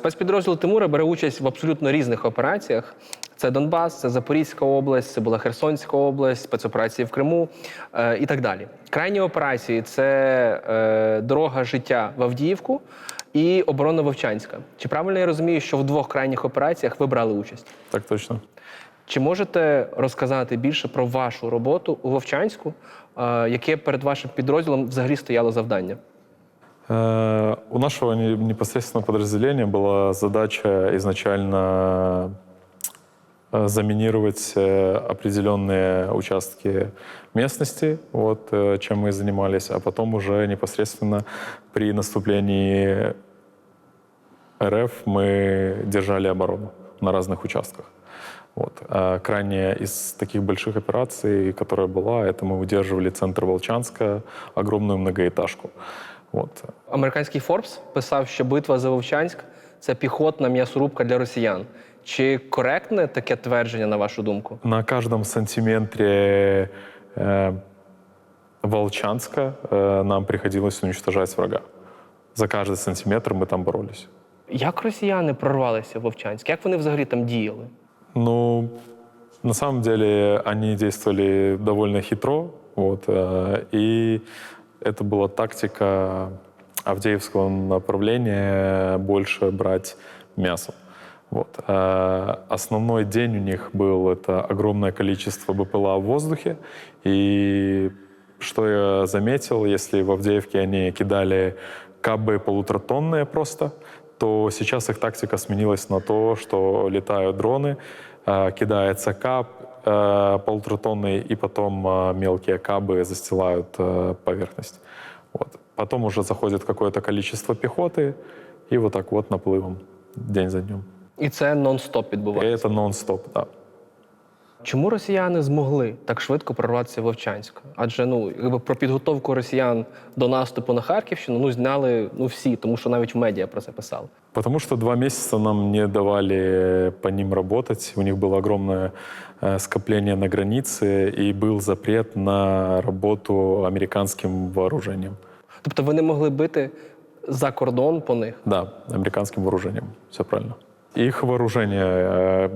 Спецпідрозділ Тимура бере участь в абсолютно різних операціях. Це Донбас, це Запорізька область, це була Херсонська область, спецоперації в Криму е, і так далі. Крайні операції це е, дорога життя в Авдіївку і оборона Вовчанська. Чи правильно я розумію, що в двох крайніх операціях ви брали участь? Так точно. Чи можете розказати більше про вашу роботу у Вовчанську, е, яке перед вашим підрозділом взагалі стояло завдання? Э, У нашего не- непосредственного подразделения была задача изначально э, заминировать э, определенные участки местности, вот, чем мы занимались, а потом уже непосредственно при наступлении РФ мы держали оборону на разных участках. Вот. А крайняя из таких больших операций, которая была, это мы удерживали центр Волчанска, огромную многоэтажку. Вот. Американський Форбс писав, що битва за Вовчанськ це піхотна м'ясорубка для росіян. Чи коректне таке твердження, на вашу думку? На каждом сантиметре э, Волчанска э, нам приходилось уничтожать врага. За каждый сантиметр мы там боролись. Як росіяни прорвалися в Вовчанськ? Як вони взагалі там діяли? Ну, на самом деле они действовали довольно хитро, вот, э, и это была тактика Авдеевского направления больше брать мясо. Вот. Э, Основной день у них был это огромное количество БПЛА в воздухе, и что я заметил, если в Авдеевке они кидали кабы полуторатонные просто, то сейчас их тактика сменилась на то, что летают дроны, кидается каб э, полуторатонный, и потом э, мелкие кабы застилают э, поверхность. Вот. Потом уже заходит какое-то количество пехоты, и вот так вот наплывом день за днем. І це нон-стоп И відбувається. это нон-стоп, да. Чому росіяни змогли так швидко прорватися в Вовчанськ? Адже ну якби про підготовку росіян до наступу на Харківщину ну знали ну всі, тому що навіть в медіа про це писали. Потому что два месяца нам не давали по ним работать. У них было огромное э, скопление на границе, и был запрет на работу американским вооружением. Тобто ви не могли бити за кордон по них. Да, американским вооружением, все правильно. Их вооружение, э,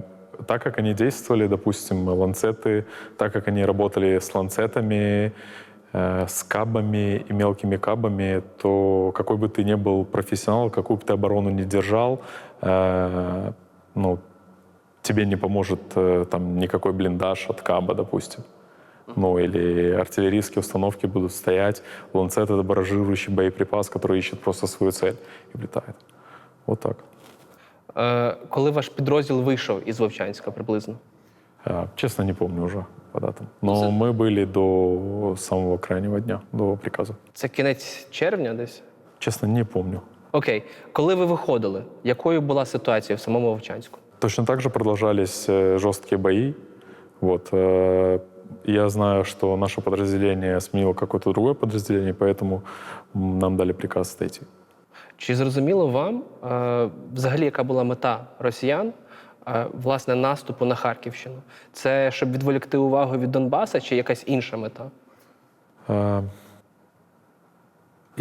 так как они действовали, допустим, ланцеты, так как они работали с ланцетами, э, с кабами и мелкими кабами, то какой бы ты ни был профессионал, какую бы ты оборону ни держал, э, ну, тебе не поможет э, там никакой блиндаж от каба, допустим. Ну, или артиллерийские установки будут стоять, ланцет — это баражирующий боеприпас, который ищет просто свою цель и влетает. Вот так. Е, коли ваш підрозділ вийшов із Вовчанська приблизно? А, Честно, не помню уже по датам. Но мы были до самого крайнего дня, до приказа. Це кінець червня десь? Честно, не помню. Окей. Коли ви виходили, якою була ситуація в самому Вовчанську? Точно так же продолжались э, жесткие бои. Вот. э, Я знаю, что наше подразделение сменило какое-то другое подразделение, поэтому м, нам дали приказ отойти. Чи зрозуміло вам е, взагалі, яка була мета росіян е, власне наступу на Харківщину? Це щоб відволікти увагу від Донбаса, чи якась інша мета? Э,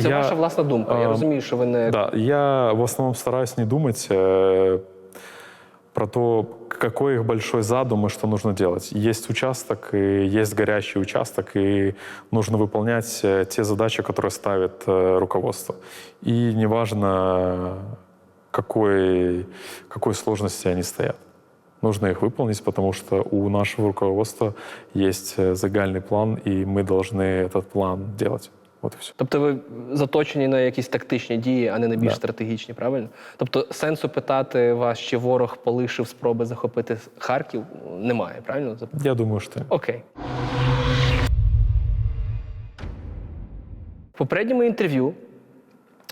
Це я- ваша власна думка. Я е, розумію, що ви не Да, я в основному стараюсь не думать э, про то, какой их большой задум и что нужно делать. Есть участок, и есть горящий участок, и нужно выполнять э, те задачи, которые ставит э, руководство. И неважно, какой, какой сложности они стоят. Нужно их выполнить, потому что у нашего руководства есть э, загальный план, и мы должны этот план делать. Вот и все. Тобто ви заточені на якісь тактичні дії, а не на більш Да. стратегічні, правильно? Тобто сенсу питати вас, чи ворог полишив спроби захопити Харків, немає, правильно? Я думаю, что Окей. В попередньому інтерв'ю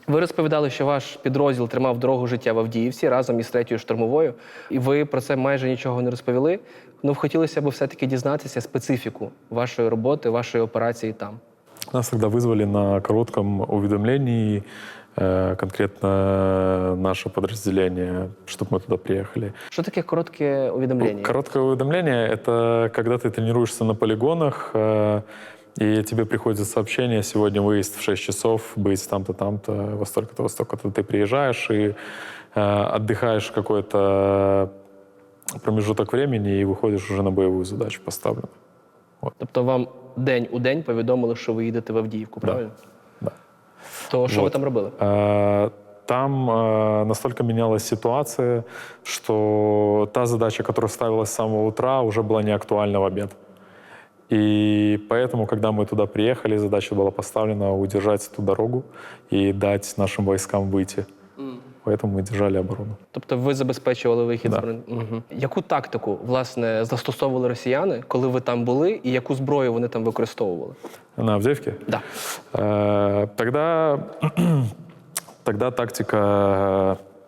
ви розповідали, що ваш підрозділ тримав дорогу життя в Авдіївці разом із третьою штурмовою, і ви про це майже нічого не розповіли. Ну, хотілося б все-таки дізнатися специфіку вашої роботи, вашої операції там. Нас тогда вызвали на коротком уведомлении, э, конкретно наше подразделение, чтобы мы туда приехали. Що таке коротке увідомлення? Короткое уведомление — это когда ты тренируешься на полигонах, э, И тебе приходит сообщение, сегодня выезд в 6 часов, быть там-то, там-то, во столько-то, во столько-то. Ты приезжаешь и э, отдыхаешь какой-то промежуток времени и выходишь уже на боевую задачу поставленную. Тобто вам день у день повідомили, що ви їдете в Авдіївку, правильно? Да. То що ви Вот. там робили? Э, Там э, настолько менялась ситуация, что та задача, которая ставилась с самого утра, уже была не актуальна в обед. И поэтому, когда мы туда приехали, задача была поставлена удержать эту дорогу и дать нашим войскам выйти. Поэтому мы держали оборону. Тобто ви забезпечували вихід Да. з бронь- Мгм. Яку тактику власне застосовували росіяни, коли ви там були, і яку зброю вони там використовували? На Авдеевке? Да. Э, Тогда, тогда тактика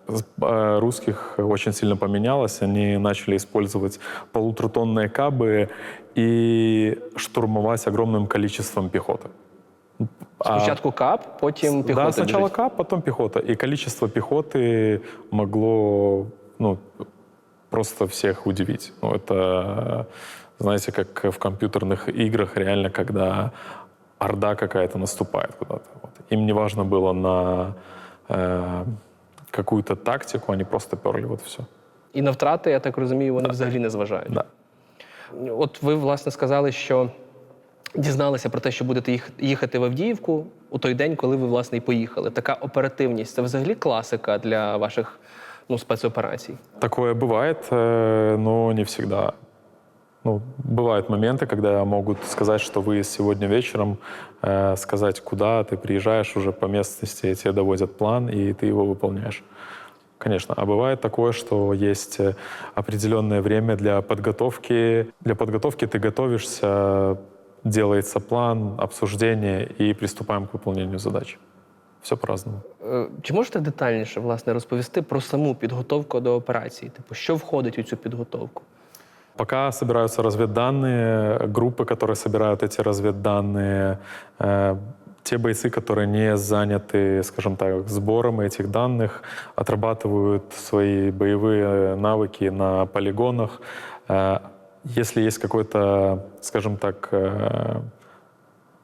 э, э, русских очень сильно поменялась. Они начали использовать полуторатонные кабы и штурмовать огромным количеством пехоты. А- Спочатку КАП, потім піхота. да, сначала біжить. кап, потом пехота. И количество пехоты могло ну, просто всех удивить. Ну, это, знаете, как в компьютерных играх, реально, когда орда какая-то наступает куда-то. Вот. Им не важно было на э, какую-то тактику, они просто перли, вот все. І на втрати, я так розумію, вони взагалі не зважають. Да. От ви, власне, сказали, що дізналися про те, що будете їх- їхати в Авдіївку у той день, коли ви, власне, і поїхали. Така оперативність це взагалі класика для ваших ну, спецоперацій. Такое бывает, э, но не всегда. Ну, бывают моменты, когда могут сказать, что вы сегодня вечером, э, сказать, куда ты приезжаешь уже по местности, и тебе доводят план, и ты его выполняешь. Конечно. А бывает такое, что есть э, определенное время для подготовки. Для подготовки ты готовишься, делается план, обсуждение, и приступаем к выполнению задачи. Все по-разному. Е, Чи можете детальніше власне розповісти про саму підготовку до операції? Типу, що входить у цю підготовку? Пока собираются разведданные, группы, которые собирают эти разведданные, э, те бойцы, которые не заняты, скажем так, сбором этих данных, отрабатывают свои боевые навыки на полигонах. Э, если есть какой-то, скажем так, э,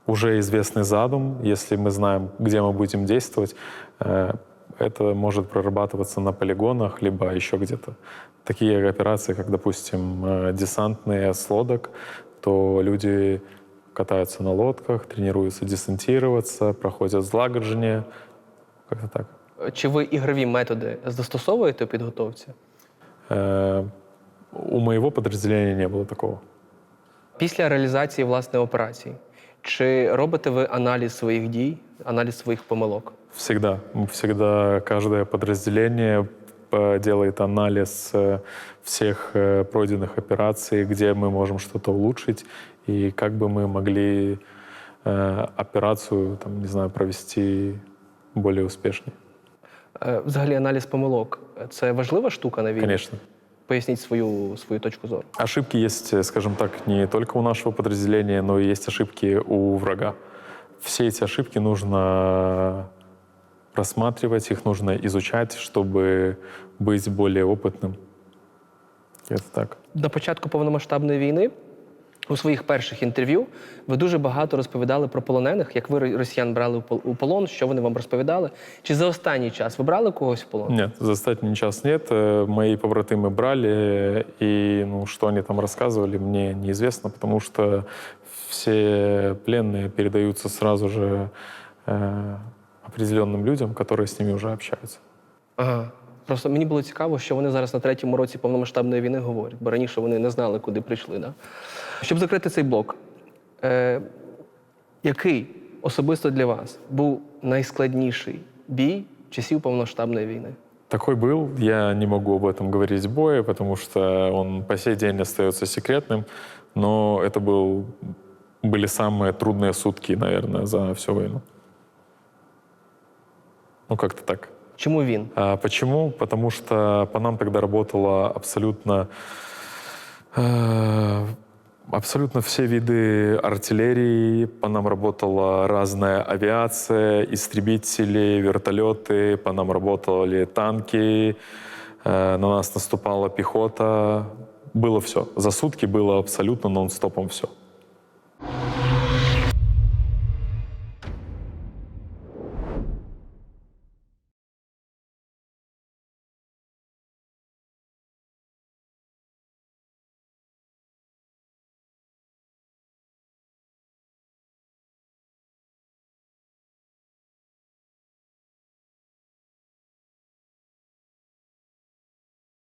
уже известный задум, если мы знаем, где мы будем действовать, э, это может прорабатываться на полигонах, либо еще где-то. Такие операции, как, допустим, э, десантные с лодок, то люди катаются на лодках, тренируются десантироваться, проходят злагоджение. Как-то так. Е, Чи ви ігрові методи застосовуєте у підготовці? Э, У моего подразделения не было такого. Після реалізації власне операції, чи робите ви аналіз своїх дій, аналіз своїх помилок? Всегда. Всегда каждое подразделение э, делает анализ э, всех э, пройденных операций, где мы можем что-то улучшить и как бы мы могли э, операцию, там, не знаю, провести более успешнее. Е, Взагалі, аналіз помилок це важлива штука на війні? Конечно. Поясніть свою, свою точку зору. Ошибки есть, э, скажем так, не только у нашего подразделения, но и есть ошибки у врага. Все эти ошибки нужно рассматривать, их нужно изучать, чтобы быть более опытным. Это так. На початку повномасштабної війни у своїх перших інтерв'ю ви дуже багато розповідали про полонених, як ви росіян брали у пол- у полон, що вони вам розповідали. Чи за останній час ви брали когось в полон? Нет, застать меня сейчас нет. Э, Мои побратимы брали, и ну, что они там рассказывали, мне неизвестно, потому что все пленные передаются сразу же э, определенным людям, которые с ними уже общаются. Ага. Просто мені було цікаво, що вони зараз на третьому році повномасштабної війни говорять, бо раніше вони не знали, куди прийшли. Да? Щоб закрити цей блок, е, який особисто для вас був найскладніший бій часів повномасштабної війни? Такой был. Я не могу об этом говорить в бое, потому что он по сей день остается секретным. Но это был, были самые трудные сутки, наверное, за всю войну. Ну, как-то так. Чому він? А почему? Потому что по нам тогда работало абсолютно э, абсолютно все виды артиллерии. По нам работала разная авиация, истребители, вертолеты. По нам работали танки. э, на нас наступала пехота. Было все. За сутки было абсолютно нон-стопом все.